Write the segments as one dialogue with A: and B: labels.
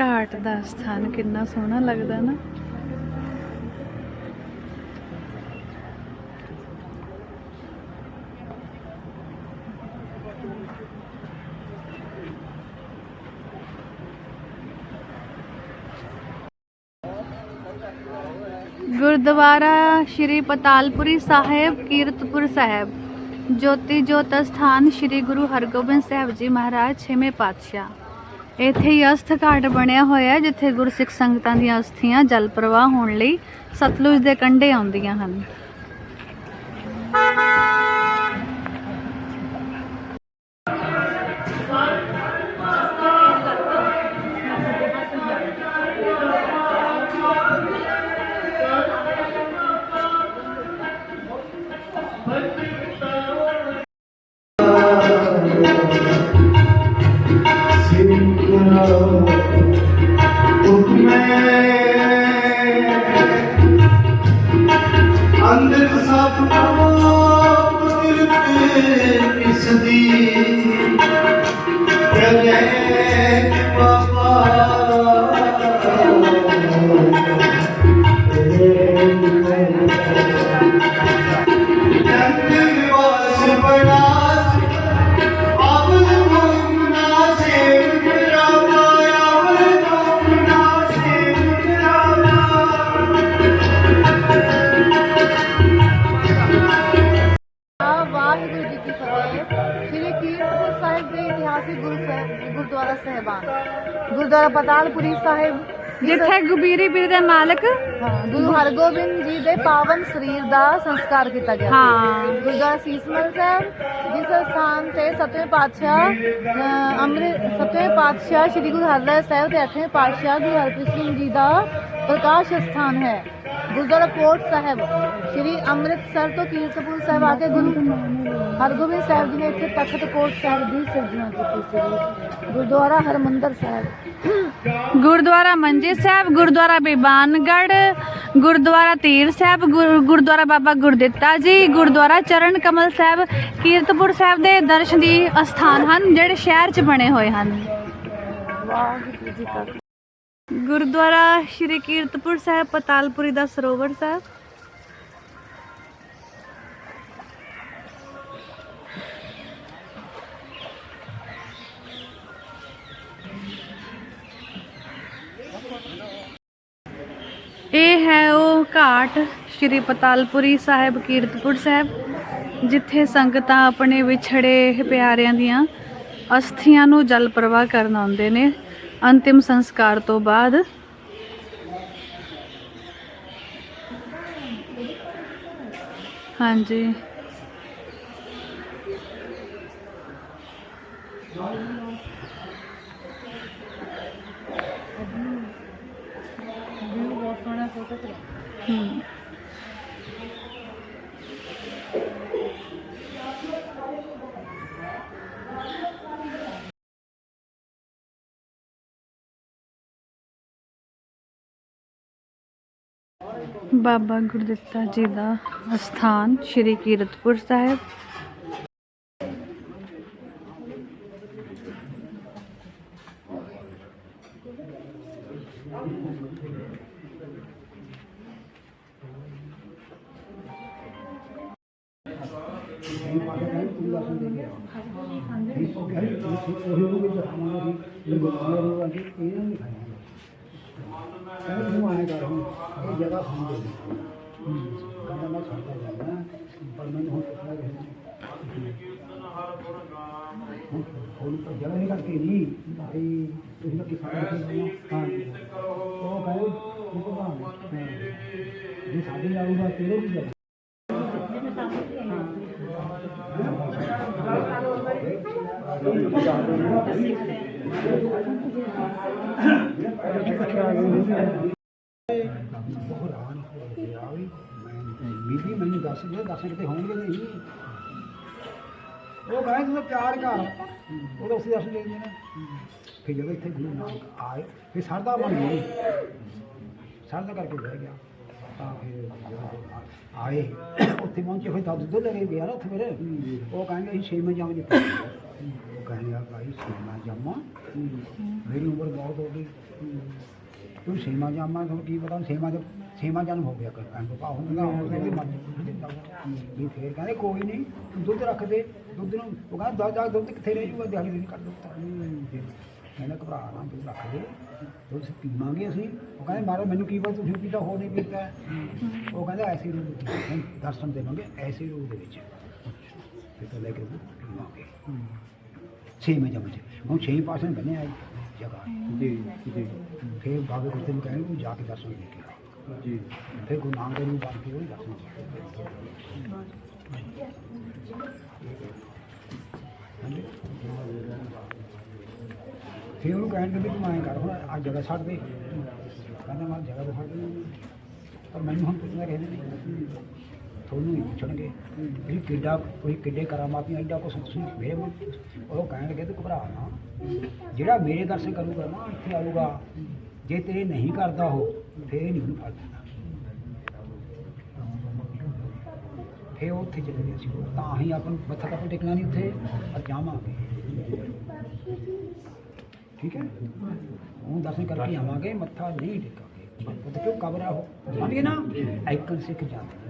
A: ਘਾਟ ਦਾ ਸਥਾਨ ਕਿੰਨਾ ਸੋਹਣਾ ਲੱਗਦਾ ਨਾ। ਗੁਰਦੁਆਰਾ ਸ਼੍ਰੀ ਪਤਾਲਪੁਰੀ ਸਾਹਿਬ, ਕੀਰਤਪੁਰ ਸਾਹਿਬ। ਜੋਤੀ ਜੋਤ ਸਥਾਨ ਸ਼੍ਰੀ ਗੁਰੂ ਹਰਗੋਬਿੰਦ ਸਾਹਿਬ ਜੀ ਮਹਾਰਾਜ, ਛੇਵੇਂ ਪਾਤਸ਼ਾਹ। ਇੱਥੇ ਹੀ ਅਸਥ ਘਾਟ ਬਣਿਆ ਹੋਇਆ ਹੈ ਜਿੱਥੇ ਗੁਰਸਿੱਖ ਸੰਗਤਾਂ ਦੀਆਂ ਅਸਥੀਆਂ ਜਲ ਪ੍ਰਵਾਹ ਹੋਣ ਲਈ ਸਤਲੁਜ ਦੇ ਕੰਢੇ ਆਉਂਦੀਆਂ ਹਨ। ਜਿੱਥੇ ਗੁਬੀਰੀ ਪੀਰ ਦੇ ਮਾਲਕ
B: ਹਾਂ, ਗੁਰੂ ਹਰਗੋਬਿੰਦ ਜੀ ਦੇ ਪਾਵਨ ਸਰੀਰ ਦਾ ਸੰਸਕਾਰ ਕੀਤਾ ਗਿਆ।
A: ਹਾਂ।
B: ਗੁਰਦੁਆਰਾ ਸੀਸਮਲ ਸਾਹਿਬ ਜਿਸ ਸਥਾਨ ਤੇ ਸਤਵੇਂ ਪਾਤਸ਼ਾਹ ਅੰਮ੍ਰਿਤ ਸਤਵੇਂ ਪਾਤਸ਼ਾਹ ਸ੍ਰੀ ਗੁਰੂ ਹਰਿਰਾਏ ਸਾਹਿਬ ਤੇ ਅੱਠਵੇਂ ਪਾਤਸ਼ਾਹ ਗੁਰੂ ਹਰਕ੍ਰਿਸ਼ਨ ਜੀ ਦਾ ਪ੍ਰਕਾਸ਼ ਸਥਾਨ ਹੈ ਗੁਰਦੁਆਰਾ ਕੋਟ ਸਾਹਿਬ ਸ੍ਰੀ ਅੰਮ੍ਰਿਤਸਰ ਤੋਂ ਕੀਰਤਪੁਰ ਸਾਹਿਬ ਆ ਕੇ ਗੁਰੂ ਹਰਗੋਬਿੰਦ ਸਾਹਿਬ ਜੀ ਨੇ ਇੱਥੇ ਤਖਤ ਕੋਟ ਸਾਹਿਬ ਦੀ ਸਿਰਜਣਾ ਕੀਤੀ ਸੀ। ਗੁਰਦੁਆਰਾ ਹਰਮੰਦਰ ਸਾਹਿਬ।
A: ਗੁਰਦੁਆਰਾ ਮੰਜੀ ਸਾਹਿਬ ਗੁਰਦੁਆਰਾ ਬੀਬਾਨਗੜ੍ਹ ਗੁਰਦੁਆਰਾ ਤੀਰ ਸਾਹਿਬ ਗੁਰ- ਗੁਰਦੁਆਰਾ ਬਾਬਾ ਗੁਰਦਿੱਤਾ ਜੀ ਗੁਰਦੁਆਰਾ ਚਰਨ ਕਮਲ ਸਾਹਿਬ ਕੀਰਤਪੁਰ ਸਾਹਿਬ ਦੇ ਦਰਸ਼ਨ ਦੀ ਅਸਥਾਨ ਹਨ ਜਿਹੜੇ ਸ਼ਹਿਰ 'ਚ ਬਣੇ ਹੋਏ ਹਨ।
B: ਵਾਹਿਗੁਰੂ ਜੀ ਕਾ
A: ਗੁਰਦੁਆਰਾ ਸ਼੍ਰੀ ਕੀਰਤਪੁਰ ਸਾਹਿਬ, ਪਤਾਲਪੁਰੀ ਦਾ ਸਰੋਵਰ ਸਾਹਿਬ। ਇਹ ਹੈ ਉਹ ਘਾਟ ਸ਼੍ਰੀ ਪਤਾਲਪੁਰੀ ਸਾਹਿਬ, ਕੀਰਤਪੁਰ ਸਾਹਿਬ, ਜਿੱਥੇ ਸੰਗਤਾਂ ਆਪਣੇ ਵਿਛੜੇ ਪਿਆਰਿਆਂ ਦੀਆਂ ਅਸਥੀਆਂ ਨੂੰ ਜਲ ਪ੍ਰਵਾਹ ਕਰਨ ਆਉਂਦੇ ਨੇ। ਅੰਤਿਮ ਸੰਸਕਾਰ ਤੋਂ ਬਾਅਦ ਹਾਂਜੀ। ਬਾਬਾ ਗੁਰਦਿੱਤਾ ਜੀ ਦਾ ਅਸਥਾਨ ਸ਼੍ਰੀ ਕੀਰਤਪੁਰ ਸਾਹਿਬ
C: ਹੁਣ ਤਾਂ ਜਗ੍ਹਾ ਨਹੀਂ ਕਰਕੇ ਨਹੀਂ ਭਾਈ ਤੁਸੀਂ ਲੋਕੀ ਸਾਰੇ ਹਾਂ ਉਹ ਕਹੇ ਉਹ ਤਾਂ ਜੇ ਸਾਡੇ ਆਊਗਾ ਤੇਰੇ ਵੀ ਜਾਊਗਾ ਬਹੁਤ ਹੈਰਾਨ ਹੋ ਗਿਆ ਵੀ ਮੈਂ ਬੀਬੀ ਮੈਨੂੰ ਦੱਸ ਦੇ ਦੱਸ ਕਿਤੇ ਹੋਣਗੇ ਨਹੀਂ ਉਹ ਕਹਿੰਦੇ ਤੂੰ ਪਿਆਰ ਕਰ ਉਹ ਉਸੇ ਦੱਸ ਲੈਂਦੇ ਨੇ। ਫਿਰ ਜਦੋਂ ਇੱਥੇ ਗੁਰੂ ਨਾਨਕ ਆਏ, ਫਿਰ ਸਰਦਾ ਬਣ ਗਈ। ਸਰਦਾ ਕਰਕੇ ਬਹਿ ਗਿਆ। ਤਾਂ ਫਿਰ ਆਏ, ਉੱਥੇ ਪਹੁੰਚੇ, ਫਿਰ ਤਾਂ ਦੁੱਧ ਲੈ ਲਗੇ ਗਿਆ ਨਾ ਉੱਥੇ ਫਿਰ। ਉਹ ਕਹਿੰਦੇ ਅਸੀਂ ਛੇਵੇਂ ਜਾਮ ਜੀ ਉਹ ਕਹਿੰਦੇ ਆ ਭਾਈ ਛੇਵਾਂ ਜਾਮਾ ਮੇਰੀ ਉਮਰ ਬਹੁਤ ਹੋ ਗਈ। ਤੂੰ ਛੇਵਾਂ ਜਾਮਾ ਤੁਹਾਨੂੰ ਕੀ ਪਤਾ ਛੇਵਾਂ ਜਮ ਛੇਵਾਂ ਜਨਮ ਹੋ ਗਿਆ ਕਰ ਕਹਿੰਦੇ ਪਾ ਹੁੰਦਾ ਹੁੰਦਾ ਵੀ। ਮਰ ਵੀ ਫੇਰ ਕਹਿੰਦੇ ਕੋਈ ਨਹੀਂ ਤੂੰ ਦੁੱਧ ਰੱਖ ਦੇ ਦੁੱਧ ਨੂੰ ਉਹ ਕਹਿੰਦਾ ਦਸ ਦੁੱਧ ਕਿੱਥੇ ਰਹਿ ਜੂਗਾ ਦਿਹਾੜੀ ਦਿਨ ਕੱਢ ਦਿੱਤਾ। ਕਹਿੰਦਾ ਘਬਰਾ ਨਾ ਦੁੱਧ ਰੱਖ ਦੇ। ਦੁੱਧ ਪੀਵਾਂਗੇ ਅਸੀਂ। ਉਹ ਕਹਿੰਦੇ ਮਾਰਾ ਮੈਨੂੰ ਕੀ ਪਤਾ ਤੁਸੀਂ ਪੀਤਾ ਹੋ ਨਹੀਂ ਪੀਤਾ। ਉਹ ਕਹਿੰਦਾ ਐਸੀ ਰੂਪ ਦਰਸ਼ਨ ਦੇਵਾਂਗੇ ਐਸੀ ਰੂਪ ਦੇ ਵਿੱਚ। ਫਿਰ ਤਾਂ ਲੈ ਕੇ ਪੀਵਾਂਗੇ। ਛੇਵੇਂ ਜਮ ਚ ਹੁਣ ਛੇ ਪਾਸੇ ਬਣੇ ਆਈ ਜਗ੍ਹਾ।
D: ਜੀ ਜੀ।
C: ਫਿਰ ਬਾਬੇ ਗੁਰਦੇ ਨੂੰ ਕਹਿੰਦੇ ਤੂੰ ਜਾ ਕੇ ਦਰਸ਼ਨ ਦੇ ਕੇ ਆ
D: ਜੀ।
C: ਫਿਰ ਗੁਰੂ ਨਾਨਕ ਦੇਵ ਨੂੰ ਕੇ ਉਹ ਦਰਸ਼ਨ ਕੀਤੇ ਹਾਂਜੀ। ਫਿਰ ਉਹਨੂੰ ਕਹਿਣ ਲੱਗੇ ਤੂੰ ਐਂ ਕਰ ਹੁਣ ਆ ਜਗ੍ਹਾ ਛੱਡ ਦੇ। ਕਹਿੰਦਾ ਮੈਂ ਜਗ੍ਹਾ ਤਾਂ ਛੱਡ ਦੇ ਪਰ ਮੈਨੂੰ ਹੁਣ ਕਿਸੇ ਨੇ ਨਹੀਂ। ਤੁਹਾਨੂੰ ਹੀ ਪੁੱਛਣਗੇ ਵੀ ਕਿੱਡਾ ਕੋਈ ਕਿੱਡੇ ਕਰਾਮਾਤੀ ਐਡਾ ਕੁਛ ਤੁਸੀਂ ਮੇਰੇ ਉਹ ਕਹਿਣ ਲੱਗੇ ਤੇ ਘਬਰਾ ਨਾ। ਜਿਹੜਾ ਮੇਰੇ ਦਰਸ਼ਨ ਕਰੂਗਾ ਨਾ, ਇੱਥੇ ਆਊਗਾ। ਜੇ ਤੇਰੇ ਨਹੀਂ ਕਰਦਾ ਉਹ, ਫੇਰ ਨਹੀਂ ਉਹਨੂੰ ਫੜ ਦਿੰਦਾ ਫੇਰ ਉਹ ਉੱਥੇ ਚਲੇ ਗਏ ਸੀ ਤਾਂ ਹੀ ਆਪਾਂ ਨੂੰ ਮੱਥਾ ਤਾਂ ਟੇਕਣਾ ਨਹੀਂ ਉੱਥੇ, ਪਰ ਜਾਵਾਂਗੇ। ਠੀਕ ਹੈ? ਉਹ ਦਰਸ਼ਨ ਕਰਕੇ ਆਵਾਂਗੇ, ਮੱਥਾ ਨਹੀਂ ਟੇਕਾਂਗੇ। ਪਤਾ ਕਿਉਂ ਕਬਰ ਆ ਉਹ ਸਮਝ ਨਾ। ਆਈਕਨ ਸਿੱਖ ਜਾਂਦੇ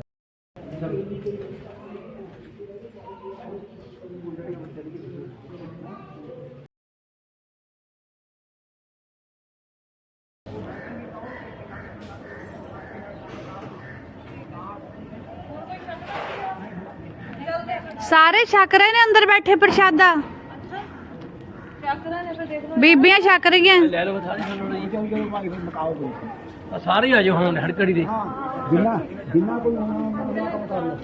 A: ਸਾਰੇ ਛਕ ਰਹੇ ਨੇ ਅੰਦਰ ਬੈਠੇ ਪ੍ਰਸ਼ਾਦਾ? ਬੀਬੀਆਂ ਛਕ ਰਹੀਆਂ।
E: ਲੈ ਲਓ ਸਾਰੇ ਸਾਰੇ ਆ ਜਾਓ ਹੁਣ ਹੜਕੜੀ ਦੇ।
C: ਹਾਂ ਜਿੰਨਾ ਜਿੰਨਾ ਕੋਈ ਕੰਮ ਕਰ ਲਓ।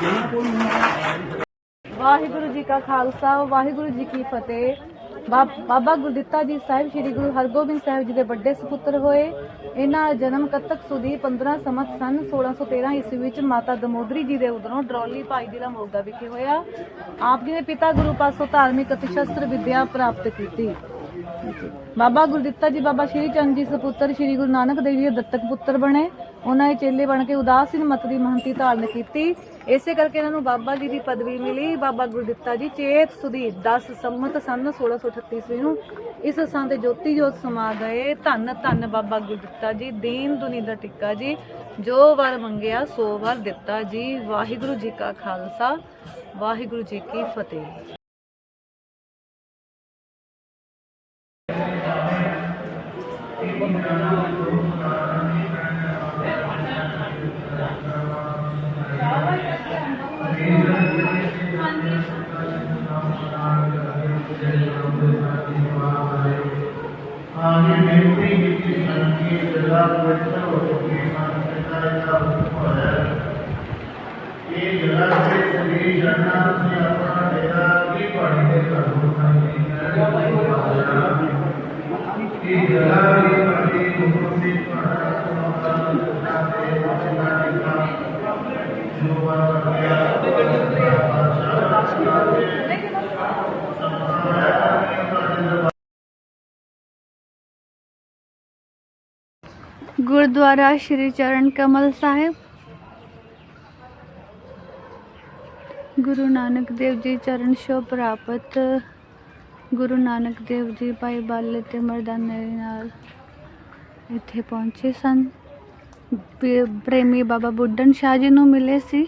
C: ਜਿੰਨਾ ਕੋਈ ਹੋਣਾ
F: ਵਾਹਿਗੁਰੂ ਜੀ ਕਾ ਖਾਲਸਾ, ਵਾਹਿਗੁਰੂ ਜੀ ਕੀ ਫਤਿਹ। ਬਾਬਾ ਗੁਰਦਿੱਤਾ ਜੀ ਸਾਹਿਬ, ਸ੍ਰੀ ਗੁਰੂ ਹਰਗੋਬਿੰਦ ਸਾਹਿਬ ਜੀ ਦੇ ਵੱਡੇ ਸੁਪੁੱਤਰ ਹੋਏ। ਇਹਨਾਂ ਦਾ ਜਨਮ ਕੱਤਕ ਸੁਦੀ 15 ਸਮਤ ਸਨ 1613 ਈਸਵੀ ਵਿੱਚ ਮਾਤਾ ਦਮੋਦਰੀ ਜੀ ਦੇ ਉਧਰੋਂ ਡਰੋਲੀ ਭਾਈ ਜ਼ਿਲ੍ਹਾ ਮੋਗਾ ਵਿਖੇ ਹੋਇਆ। ਆਪ ਜੀ ਦੇ ਪਿਤਾ ਗੁਰੂ ਪਾਸੋਂ ਧਾਰਮਿਕ ਅਤੇ ਸ਼ਸਤਰ ਵਿਦਿਆ ਪ੍ਰਾਪਤ ਕੀਤੀ। ਬਾਬਾ ਗੁਰਦਿੱਤਾ ਜੀ, ਬਾਬਾ ਸ਼੍ਰੀ ਚੰਦ ਜੀ ਸੁਪੁੱਤਰ, ਸ਼੍ਰੀ ਗੁਰੂ ਨਾਨਕ ਦੇਵ ਜੀ ਦੇ ਦੱਤਕ ਪੁੱਤਰ ਬਣੇ। ਉਹਨਾਂ ਦੇ ਚੇਲੇ ਬਣ ਕੇ ਉਦਾਸੀਨ ਮਤ ਦੀ ਮਹੰਤੀ ਧਾਰਨ ਕੀਤੀ। ਇਸੇ ਕਰਕੇ ਇਹਨਾਂ ਨੂੰ ਬਾਬਾ ਜੀ ਦੀ ਪਦਵੀ ਮਿਲੀ। ਬਾਬਾ ਗੁਰਦਿੱਤਾ ਜੀ, ਚੇਤ ਸੁਦੀ 10 ਸੰਮਤ ਸਨ 1638 ਈਸਵੀ ਨੂੰ ਇਸ ਸਥਾਨ ਤੇ ਜੋਤੀ ਜੋਤ ਸਮਾ ਗਏ। ਧੰਨ ਧੰਨ ਬਾਬਾ ਗੁਰਦਿੱਤਾ ਜੀ, ਦੀਨ ਦੁਨੀ ਦਾ ਟਿੱਕਾ ਜੀ। ਜੋ ਵਾਰ ਮੰਗਿਆ, ਸੋ ਵਾਰ ਦਿੱਤਾ ਜੀ। ਵਾਹਿਗੁਰੂ ਜੀ ਕਾ ਖਾਲਸਾ, ਵਾਹਿਗੁਰੂ ਜੀ ਕੀ ਫਤਿਹ।
D: ਸਰੀਰ ਜਨਾ ਤੁਸੀਂ ਆਪਣਾ ਡੇਰਾ ਕੀ ਪੜੀ ਦੇ ਕਰੋ ਸੰਗੀ ਇਹ ਜਲਾ ਦੀ ਪੜੀ ਹੁਕਮ ਦੀ ਪੜਾ ਸੁਣਦਾ ਸੁਣਦਾ ਤੇ ਮਸਲਾ ਨਿਕਾ ਜੋ ਵਾਰ ਗਿਆ
A: ਗੁਰਦੁਆਰਾ ਸ਼੍ਰੀ ਚਰਨ ਕਮਲ ਸਾਹਿਬ। ਗੁਰੂ ਨਾਨਕ ਦੇਵ ਜੀ ਚਰਨ ਛੋਹ ਪ੍ਰਾਪਤ। ਗੁਰੂ ਨਾਨਕ ਦੇਵ ਜੀ ਭਾਈ ਬਾਲੇ ਤੇ ਮਰਦਾਨੇ ਨਾਲ ਇੱਥੇ ਪਹੁੰਚੇ ਸਨ। ਪ੍ਰੇਮੀ ਬਾਬਾ ਬੁੱਢਨ ਸ਼ਾਹ ਜੀ ਨੂੰ ਮਿਲੇ ਸੀ।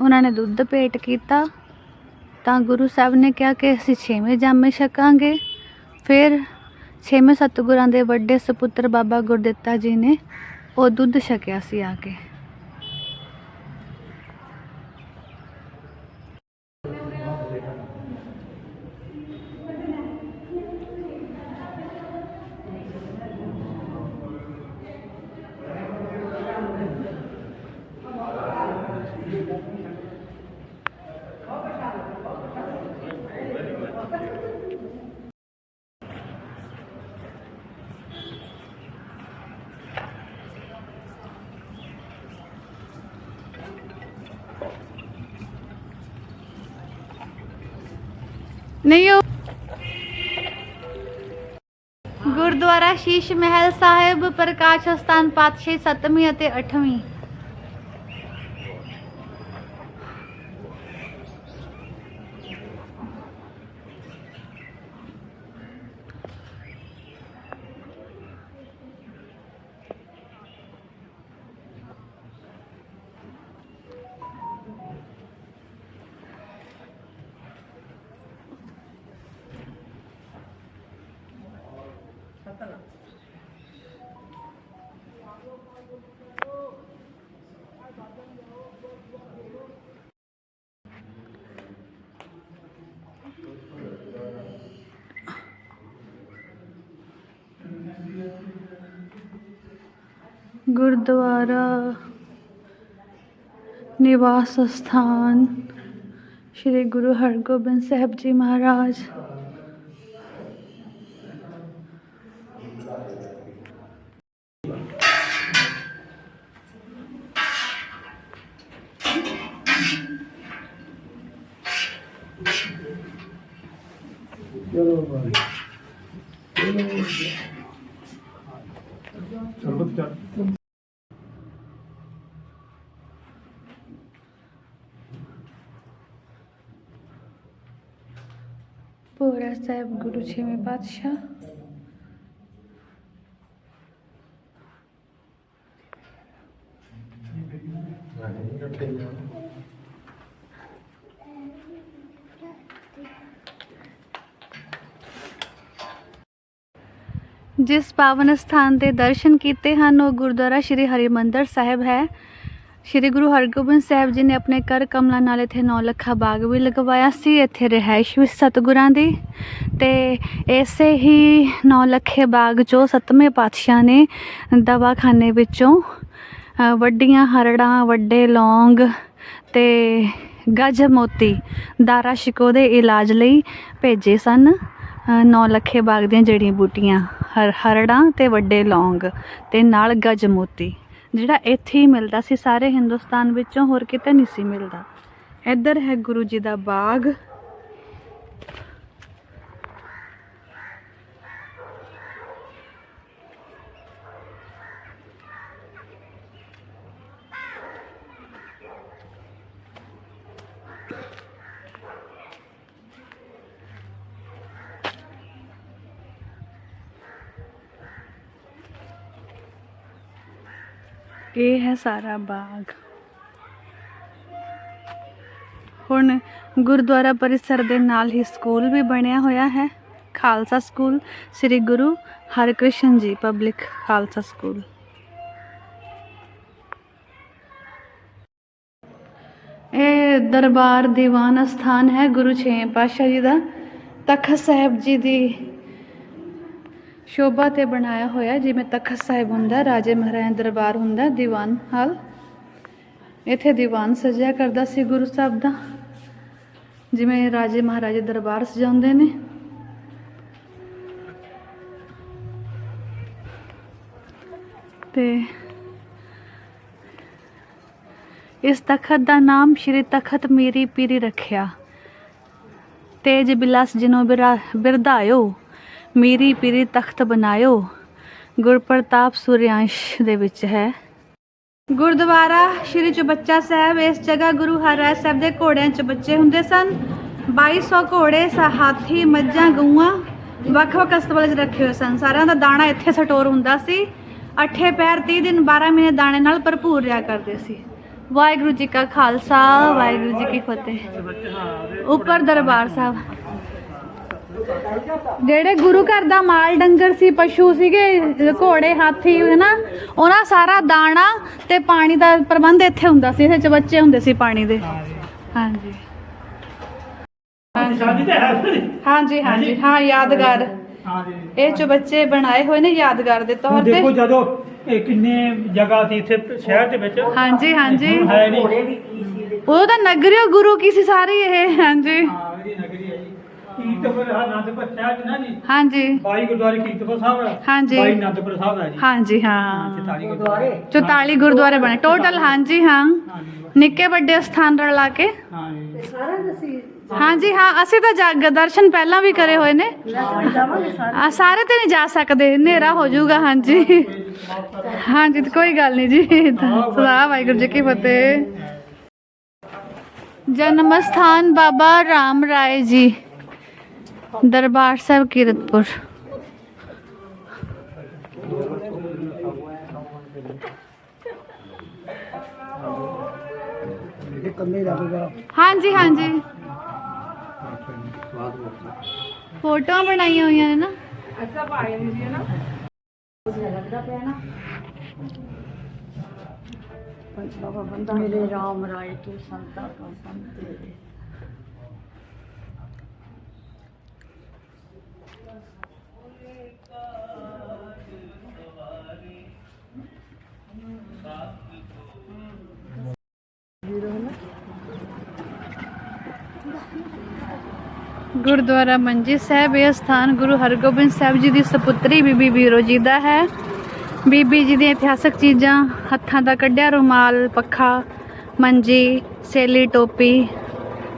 A: ਉਹਨਾਂ ਨੇ ਦੁੱਧ ਭੇਟ ਕੀਤਾ। ਤਾਂ ਗੁਰੂ ਸਾਹਿਬ ਨੇ ਕਿਹਾ ਕਿ ਅਸੀਂ ਛੇਵੇਂ ਜਾਮੇ ਛਕਾਂਗੇ। ਫਿਰ ਛੇਵੇਂ ਸਤਿਗੁਰਾਂ ਦੇ ਵੱਡੇ ਸੁਪੁੱਤਰ ਬਾਬਾ ਗੁਰਦਿੱਤਾ ਜੀ ਨੇ ਉਹ ਦੁੱਧ ਛਕਿਆ ਸੀ ਆ ਕੇ। ਨਹੀਂ ਉਹ ਗੁਰਦੁਆਰਾ ਸ਼ੀਸ਼ ਮਹਿਲ ਸਾਹਿਬ ਪ੍ਰਕਾਸ਼ ਸਥਾਨ ਪਾਤਸ਼ਾਹੀ 7ਵੀਂ ਅਤੇ 8ਵੀਂ ਗੁਰਦੁਆਰਾ ਨਿਵਾਸ ਸਥਾਨ ਸ੍ਰੀ ਗੁਰੂ ਹਰਗੋਬਿੰਦ ਸਾਹਿਬ ਜੀ ਮਹਾਰਾਜ ਭੋਰਾ ਸਾਹਿਬ ਗੁਰੂ ਛੇਵੇਂ ਪਾਤਸ਼ਾਹ ਜਿਸ ਪਾਵਨ ਸਥਾਨ ਦੇ ਦਰਸ਼ਨ ਕੀਤੇ ਹਨ, ਉਹ ਗੁਰਦੁਆਰਾ ਸ਼੍ਰੀ ਹਰਿਮੰਦਰ ਸਾਹਿਬ ਹੈ। ਸ਼੍ਰੀ ਗੁਰੂ ਹਰਗੋਬਿੰਦ ਸਾਹਿਬ ਜੀ ਨੇ ਆਪਣੇ ਕਰ ਕਮਲਾਂ ਨਾਲ ਇੱਥੇ ਨੌ ਲੱਖਾ ਬਾਗ ਵੀ ਲਗਵਾਇਆ ਸੀ, ਇੱਥੇ ਰਿਹਾਇਸ਼ ਵੀ ਸਤਿਗੁਰਾਂ ਦੀ। ਤੇ ਐਸੇ ਹੀ ਨੌ ਲੱਖੇ ਬਾਗ ਚੋਂ ਸੱਤਵੇਂ ਪਾਤਸ਼ਾਹ ਨੇ ਦਵਾਖਾਨੇ ਵਿੱਚੋਂ ਵੱਡੀਆਂ ਹਰੜਾਂ, ਵੱਡੇ ਲੌਂਗ ਤੇ ਗਜ ਮੋਤੀ ਦਾਰਾ ਸ਼ਿਕੋ ਦੇ ਇਲਾਜ ਲਈ ਭੇਜੇ ਸਨ ਨੌ ਲੱਖੇ ਬਾਗ ਦੀਆਂ ਜੜੀਆਂ ਬੂਟੀਆਂ। ਹਰ, ਹਰੜਾਂ ਤੇ ਵੱਡੇ ਲੌਂਗ ਤੇ ਨਾਲ ਗਜਮੋਤੀ ਜਿਹੜਾ ਇੱਥੇ ਹੀ ਮਿਲਦਾ ਸੀ, ਸਾਰੇ ਹਿੰਦੁਸਤਾਨ ਵਿੱਚੋਂ ਹੋਰ ਕਿਤੇ ਨਹੀਂ ਸੀ ਮਿਲਦਾ। ਇੱਧਰ ਹੈ ਗੁਰੂ ਜੀ ਦਾ ਬਾਗ ਇਹ ਹੈ ਸਾਰਾ ਬਾਗ। ਹੁਣ ਗੁਰਦੁਆਰਾ ਪਰਿਸਰ ਦੇ ਨਾਲ ਹੀ ਸਕੂਲ ਵੀ ਬਣਿਆ ਹੋਇਆ ਹੈ। Khalsa school, Sri Guru Harkrishan ji public Khalsa school. ਇਹ ਦਰਬਾਰ ਦੀਵਾਨ ਸਥਾਨ ਹੈ ਗੁਰੂ ਛੇਵੇਂ ਪਾਤਸ਼ਾਹ ਜੀ ਦਾ। ਤਖਤ ਸਾਹਿਬ ਜੀ ਦੀ ਸ਼ੋਭਾ ਤੇ ਬਣਾਇਆ ਹੋਇਆ, ਜਿਵੇਂ ਤਖਤ ਸਾਹਿਬ ਹੁੰਦਾ, ਰਾਜੇ ਮਹਾਰਾਜਾ ਦਰਬਾਰ ਹੁੰਦਾ, ਦੀਵਾਨ ਹਾਲ। ਇੱਥੇ ਦੀਵਾਨ ਸਜਿਆ ਕਰਦਾ ਸੀ ਗੁਰੂ ਸਾਹਿਬ ਦਾ, ਜਿਵੇਂ ਰਾਜੇ ਮਹਾਰਾਜੇ ਦਰਬਾਰ ਸਜਾਉਂਦੇ ਨੇ। ਤੇ ਇਸ ਤਖਤ ਦਾ ਨਾਮ ਸ਼੍ਰੀ ਤਖਤ ਮੀਰੀ ਪੀਰੀ ਰੱਖਿਆ। ਤੇਜ ਬਿਲਾਸ ਜਿਨੋ ਬਿਰਾ- ਬਿਰਧਾਇਓ ਮੀਰੀ ਪੀਰੀ ਤਖਤ ਬਣਾਇਓ। ਗੁਰਪ੍ਰਤਾਪ ਸੂਰਿਆਂਸ਼ ਦੇ ਵਿੱਚ ਹੈ। ਗੁਰਦੁਆਰਾ ਸ਼੍ਰੀ ਚੁਬੱਚਾ ਸਾਹਿਬ, ਇਸ ਜਗ੍ਹਾ ਗੁਰੂ ਹਰਿਰਾਏ ਸਾਹਿਬ ਦੇ ਘੋੜਿਆਂ ਚ ਬੱਚੇ ਹੁੰਦੇ ਸਨ। 2200 ਘੋੜੇ, ਸਾ ਮੱਝਾਂ, ਗਊਆਂ ਵੱਖ-ਵੱਖ ਅਸਤਬਲ 'ਚ ਰੱਖੇ ਹੋਏ ਸਨ। ਸਾਰਿਆਂ ਦਾ ਦਾਣਾ ਇੱਥੇ ਸਟੋਰ ਹੁੰਦਾ ਸੀ। ਅੱਠੇ ਪੈਰ 30 ਦਿਨ 12 ਮਹੀਨੇ ਦਾਣੇ ਨਾਲ ਭਰਪੂਰ ਰਿਹਾ ਕਰਦੇ ਸੀ। ਵਾਹਿਗੁਰੂ ਜੀ ਕਾ ਖਾਲਸਾ, ਵਾਹਿਗੁਰੂ ਜੀ ਕੀ ਫਤਿਹ। ਉੱਪਰ ਦਰਬਾਰ ਸਾਹਿਬ। ਜਿਹੜੇ ਗੁਰੂ ਘਰ ਦਾ ਮਾਲ ਡੰਗਰ ਸੀ ਪਸ਼ੂ ਸੀਗੇ ਘੋੜੇ ਹਾਥੀ ਹਨਾ ਉਹਨਾਂ ਸਾਰਾ ਦਾਣਾ ਤੇ ਪਾਣੀ ਦਾ ਪ੍ਰਬੰਧ ਇੱਥੇ ਹੁੰਦਾ ਸੀ ਇੱਥੇ ਚਬੱਚੇ ਹੁੰਦੇ ਸੀ ਪਾਣੀ ਦੇ। ਹਾਂਜੀ। ਹਾਂਜੀ। ਹਾਂਜੀ ਹਾਂ ਯਾਦਗਾਰ। ਇਹ ਚਬੱਚੇ ਬਣਾਏ ਹੋਏ ਨੇ ਯਾਦਗਾਰ ਦੇ ਤੌਰ ਤੇ।
E: ਦੇਖੋ ਜਦੋਂ ਇਹ ਕਿੰਨੇ ਜਗ੍ਹਾ ਸੀ ਇੱਥੇ ਸ਼ਹਿਰ ਦੇ ਵਿੱਚ।
A: ਹਾਂਜੀ ਹਾਂਜੀ। ਤਾਂ ਨਗਰਿਓ ਗੁਰੂ ਕੀ ਸੀ ਸਾਰੀ ਇਹ ਹਾਂਜੀ
E: ਹਾਂ ਇਹਦੀ ਨਗਰੀ ਹੈ ਜੀ ਕੀਰਤਪੁਰ ਆਨੰਦਪੁਰ ਸਾਹਿਬ ਨਾ ਜੀ?
A: ਹਾਂਜੀ।
E: 22 ਗੁਰਦੁਆਰੇ ਕੀਰਤਪੁਰ ਸਾਹਿਬ ਹੈ
A: ਹਾਂਜੀ।
E: 22 ਆਨੰਦਪੁਰ ਸਾਹਿਬ ਹੈ ਜੀ।
A: ਹਾਂਜੀ ਹਾਂ।
E: 44 ਗੁਰਦੁਆਰੇ।
A: 44 ਗੁਰਦੁਆਰੇ ਬਣੇ। ਟੋਟਲ ਹਾਂਜੀ ਹਾਂ।
E: ਹਾਂ ਜੀ
A: ਨਿੱਕੇ ਵੱਡੇ ਸਥਾਨ ਰਲਾ ਕੇ।
E: ਹਾਂ ਜੀ।
F: ਸਾਰਾ ਅਸੀਂ ਹਾਂਜੀ ਹਾਂ ਅਸੀਂ ਤਾਂ ਜਗ ਦਰਸ਼ਨ ਪਹਿਲਾਂ ਵੀ ਕਰੇ ਹੋਏ ਨੇ। ਆ ਸਾਰੇ। ਤੇ ਨਹੀਂ ਜਾ ਸਕਦੇ। ਹਨੇਰਾ ਹੋ ਜਾਊਗਾ ਹਾਂਜੀ। ਹਾਂਜੀ ਤੇ ਕੋਈ ਗੱਲ ਨਹੀਂ ਜੀ। ਸਦਾ ਵਾਹਿਗੁਰੂ ਜੀ ਕੀ ਫਤਿਹ। ਜਨਮ ਸਥਾਨ ਬਾਬਾ ਰਾਮ ਰਾਏ ਜੀ। ਦਰਬਾਰ ਸਾਹਿਬ ਕੀਰਤਪੁਰ। ਹਾਂਜੀ ਹਾਂਜੀ। ਫੋਟੋਆਂ ਬਣਾਈਆਂ ਹੋਈਆਂ ਨੇ ਨਾ।
G: ਅੱਛਾ ਪਾਈ ਹੁੰਦੀ ਹੈ ਨਾ ਲੱਗਦਾ ਬਾਬਾ ਬੰਦਾ ਮੇਰੇ ਰਾਮ ਰਾਏ ਤੂੰ ਸੰਤਾ ਕਾ ਤੇਰੇ।
F: ਗੁਰਦੁਆਰਾ ਮੰਜੀ ਸਾਹਿਬ, ਇਹ ਸਥਾਨ ਗੁਰੂ ਹਰਗੋਬਿੰਦ ਸਾਹਿਬ ਜੀ ਦੀ ਸਪੁੱਤਰੀ ਬੀਬੀ ਵੀਰੋ ਜੀ ਦਾ ਹੈ। ਬੀਬੀ ਜੀ ਦੀਆਂ ਇਤਿਹਾਸਕ ਚੀਜ਼ਾਂ, ਹੱਥਾਂ ਦਾ ਕੱਢਿਆ ਰੁਮਾਲ, ਪੱਖਾ, ਮੰਜੀ, ਸੇਲੀ ਟੋਪੀ।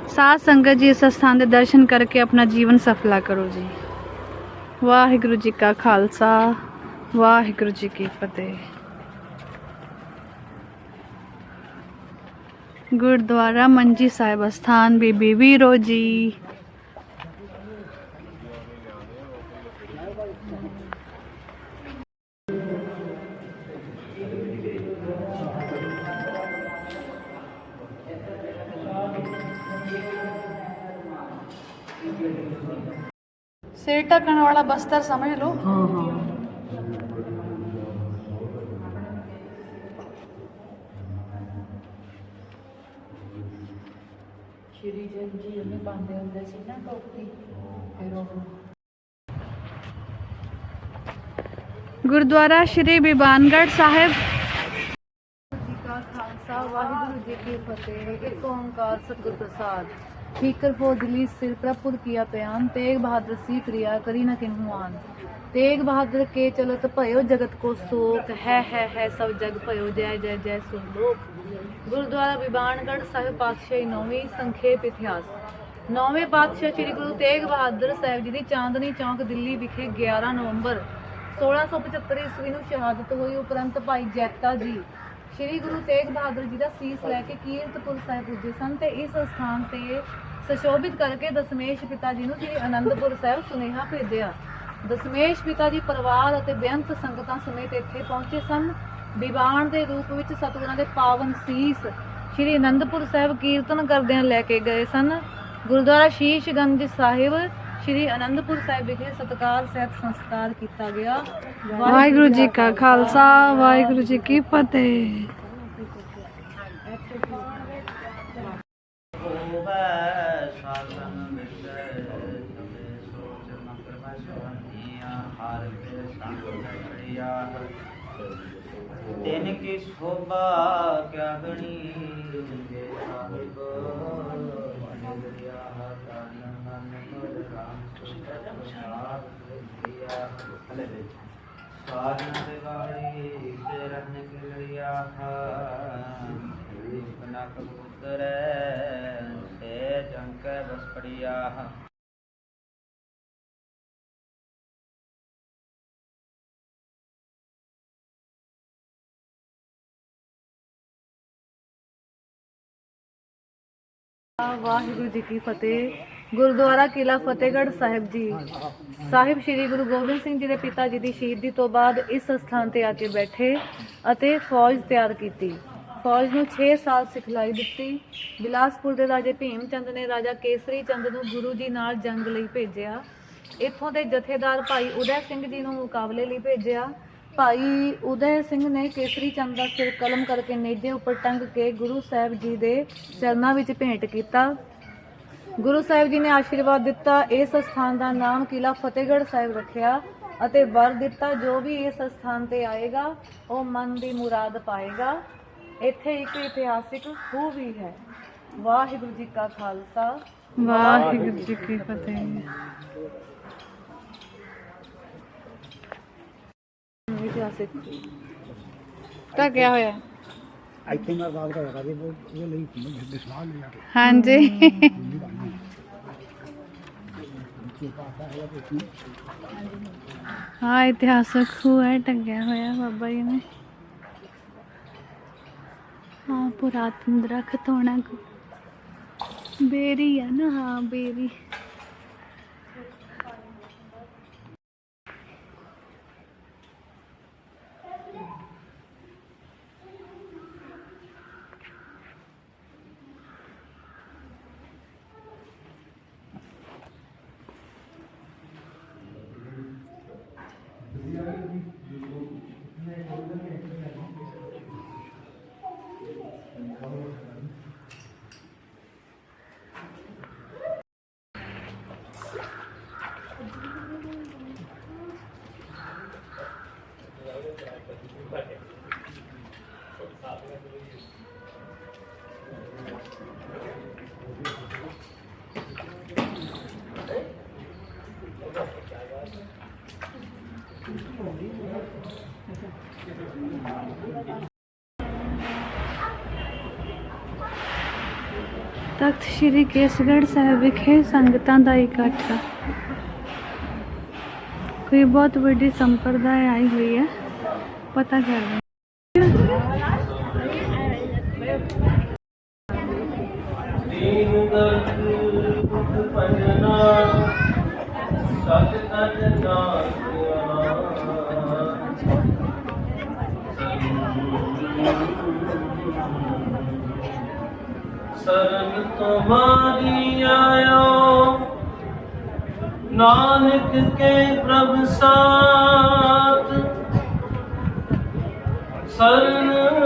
F: ਸਾਧ ਸੰਗਤ ਜੀ ਇਸ ਸਥਾਨ ਦੇ ਦਰਸ਼ਨ ਕਰਕੇ ਆਪਣਾ ਜੀਵਨ ਸਫਲਾ ਕਰੋ ਜੀ। ਵਾਹਿਗੁਰੂ ਜੀ ਕਾ ਖਾਲਸਾ, ਵਾਹਿਗੁਰੂ ਜੀ ਕੀ ਫਤਿਹ। ਗੁਰਦੁਆਰਾ ਮੰਜੀ ਸਾਹਿਬ ਸਥਾਨ ਬੀਬੀ ਵੀਰੋ ਜੀ। ਸਿਰ ਢੱਕਣ ਵਾਲਾ ਬਸਤਰ ਸਮਝ ਲਓ।
G: हाँ हाँ ਸ਼੍ਰੀ ਜਨ ਜੀ ਉਹਨੇ ਪਾਉਂਦੇ ਹੁੰਦੇ ਸੀ ਨਾ ਟੋਪੀ ਫਿਰ ਉਹ
F: ਗੁਰਦੁਆਰਾ ਸ਼੍ਰੀ ਬਿਬਾਨਗੜ੍ਹ ਸਾਹਿਬ। ਜੀ ਕਾ ਖਾਲਸਾ ਵਾਹਿਗੁਰੂ ਜੀ ਕੀ ਫਤਿਹ ਇੱਕ ਓੰਕਾਰ ਸਤਿਗੁਰ ਪ੍ਰਸਾਦ। ਠੀਕਰ ਫੋ ਦਿਲੀ ਸਿਰ ਪ੍ਰਪੁਰ ਕੀਆ ਪਿਆਨ ਤੇਗ ਬਹਾਦਰ ਸੀ ਕਰਿਆ ਕਰੀ ਨ ਕਿਨਹੂ ਆਨ ਤੇਗ ਬਹਾਦਰ ਕੇ ਚਲਤ ਭਇਓ ਜਗਤ ਕੋ ਸੋਕ, ਹੈ ਹੈ ਹੈ ਸਭ ਜਗ ਭਇਓ, ਜੈ ਜੈ ਜੈ ਸੁਨ ਲੋਕ ਗੁਰਦੁਆਰਾ ਬਿਬਾਨਗੜ੍ਹ ਸਾਹਿਬ ਪਾਤਸ਼ਾਹੀ ਨੌਵੀਂ ਸੰਖੇਪ ਇਤਿਹਾਸ। ਨੌਵੇਂ ਪਾਤਸ਼ਾਹ ਸ੍ਰੀ ਗੁਰੂ ਤੇਗ ਬਹਾਦਰ ਸਾਹਿਬ ਜੀ ਦੀ ਚਾਂਦਨੀ ਚੌਂਕ, ਦਿੱਲੀ ਵਿਖੇ 11 ਨਵੰਬਰ 1675 ਈਸਵੀ ਨੂੰ ਸ਼ਹਾਦਤ ਹੋਈ। ਉਪਰੰਤ ਭਾਈ ਜੈਤਾ ਜੀ ਸ੍ਰੀ ਗੁਰੂ ਤੇਗ ਬਹਾਦਰ ਜੀ ਦਾ ਸੀਸ ਲੈ ਕੇ ਕੀਰਤਪੁਰ ਸਾਹਿਬ ਪੁੱਜੇ ਸਨ ਤੇ ਇਸ ਸਥਾਨ ਤੇ ਸੁਸ਼ੋਭਿਤ ਕਰਕੇ ਦਸਮੇਸ਼ ਪਿਤਾ ਜੀ ਨੂੰ ਸ੍ਰੀ ਅਨੰਦਪੁਰ ਸਾਹਿਬ ਸੁਨੇਹਾ ਭੇਜਿਆ। ਦਸਮੇਸ਼ ਪਿਤਾ ਜੀ ਪਰਿਵਾਰ ਅਤੇ ਬੇਅੰਤ ਸੰਗਤਾਂ ਸਮੇਤ ਇੱਥੇ ਪਹੁੰਚੇ ਸਨ। ਦੀਵਾਨ ਦੇ ਰੂਪ ਵਿੱਚ ਸਤਿਗੁਰਾਂ ਦੇ ਪਾਵਨ ਸੀਸ ਸ੍ਰੀ ਅਨੰਦਪੁਰ ਸਾਹਿਬ ਕੀਰਤਨ ਕਰਦਿਆਂ ਲੈ ਕੇ ਗਏ ਸਨ। ਗੁਰਦੁਆਰਾ ਸ਼ੀਸ਼ਗੰਜ ਸਾਹਿਬ ਸ੍ਰੀ ਅਨੰਦਪੁਰ ਸਾਹਿਬ ਵਿਖੇ ਸਤਕਾਰ ਸਹਿਤ ਸੰਸਕਾਰ ਕੀਤਾ ਗਿਆ। ਵਾਹਿਗੁਰੂ ਜੀ ਕਾ ਖਾਲਸਾ ਵਾਹਿਗੁਰੂ ਜੀ ਕੀ ਫਤਿਹ।
H: ਤਿਨ ਕੀ ਸ਼ੋਭਾ ਕਿਆ ਗਣੀ ਸਾਹਿਬ ਸੁਖਤ ਲਿਆ ਹਲੇ ਵੇ ਸਾਧਨ ਦੇ ਰਹਿਣ ਕੇ ਲਿਆ ਬਨਾ ਕਬੂਤਰ ਸੇ ਜੰਕੈ ਬਸ ਪੜਿਆ
F: ਵਾਹਿਗੁਰੂ ਜੀ ਕੀ ਫਤਿਹ। ਗੁਰਦੁਆਰਾ ਕਿਲਾ ਫਤਿਹਗੜ੍ਹ ਸਾਹਿਬ ਜੀ। ਸਾਹਿਬ ਸ੍ਰੀ ਗੁਰੂ ਗੋਬਿੰਦ ਸਿੰਘ ਜੀ ਦੇ ਪਿਤਾ ਜੀ ਦੀ ਸ਼ਹੀਦੀ ਤੋਂ ਬਾਅਦ ਇਸ ਸਥਾਨ ਤੇ ਆ ਕੇ ਬੈਠੇ ਅਤੇ ਫੌਜ ਤਿਆਰ ਕੀਤੀ। ਫੌਜ ਨੂੰ 6 ਸਾਲ ਸਿਖਲਾਈ ਦਿੱਤੀ। ਬਿਲਾਸਪੁਰ ਦੇ ਰਾਜੇ ਭੀਮ ਚੰਦ ਨੇ ਰਾਜਾ ਕੇਸਰੀ ਚੰਦ ਨੂੰ ਗੁਰੂ ਜੀ ਨਾਲ ਜੰਗ ਲਈ ਭੇਜਿਆ। ਇੱਥੋਂ ਦੇ ਜਥੇਦਾਰ ਭਾਈ ਉਦੈ ਸਿੰਘ ਜੀ ਨੂੰ ਮੁਕਾਬਲੇ ਲਈ ਭੇਜਿਆ। ਭਾਈ ਉਦੈ ਸਿੰਘ ਨੇ ਕੇਸਰੀ ਚੰਦ ਦਾ ਸਿਰ ਕਲਮ ਕਰਕੇ ਨੇਜੇ ਉੱਪਰ ਟੰਗ ਕੇ ਗੁਰੂ ਸਾਹਿਬ ਜੀ ਦੇ ਚਰਨਾਂ ਵਿੱਚ ਭੇਂਟ ਕੀਤਾ। ਗੁਰੂ ਸਾਹਿਬ ਜੀ ਨੇ ਆਸ਼ੀਰਵਾਦ ਦਿੱਤਾ ਇਸ ਸਥਾਨ ਦਾ ਨਾਮ ਕਿਲਾ ਫਤਿਹਗੜ੍ਹ ਸਾਹਿਬ ਰੱਖਿਆ ਅਤੇ ਵਰ ਦਿੱਤਾ ਜੋ ਵੀ ਇਸ ਸਥਾਨ ਤੇ ਆਏਗਾ ਉਹ ਮਨ ਦੀ ਮੁਰਾਦ ਪਾਏਗਾ। ਇੱਥੇ ਇੱਕ ਇਤਿਹਾਸਿਕ ਖੂਹ ਵੀ ਹੈ। ਵਾਹਿਗੁਰੂ ਜੀ ਕਾ ਖਾਲਸਾ। ਵਾਹਿਗੁਰੂ ਜੀ ਕੀ ਫਤਿਹ। ਇਤਿਹਾਸਿਕ ਕਾ ਗਿਆ ਹੋਇਆ?
C: ਇੱਥੇ ਮੈਂ ਬਾਤ ਕਰਿਆ ਕਰਦੇ ਉਹ ਉਹ ਲਿਆ ਕੇ
F: ਹਾਂਜੀ
C: ਨਹੀਂ ਸੱਚੇ ਪਾਤਸ਼ਾਹ ਹੈ। ਦੇਖੀ
A: ਹਾਂ, ਇਤਿਹਾਸਕ ਖੂਹ ਹੈ ਟੰਗਿਆ ਹੋਇਆ ਬਾਬਾ ਜੀ ਨੇ। ਹਾਂ, ਪੁਰਾਤਨ ਦਰਖਤ ਹੋਣਾ ਕੋ- ਬੇਰੀ ਹੈ ਨਾ, ਹਾਂ, ਬੇਰੀ। ਤਖਤ ਸ੍ਰੀ ਕੇਸਗੜ੍ਹ ਸਾਹਿਬ ਵਿਖੇ ਸੰਗਤਾਂ ਦਾ ਇਕੱਠ। ਕੋਈ ਬਹੁਤ ਵੱਡੀ ਸੰਪਰਦਾਇ ਆਈ ਹੋਈ ਹੈ, ਪਤਾ ਕਰ
I: ਸਰਨ ਤੁਮਾਰੀ ਆਇਓ। ਨਾਨਕ ਕੇ ਪ੍ਰਭ ਸਾਥ। ਸਰਨ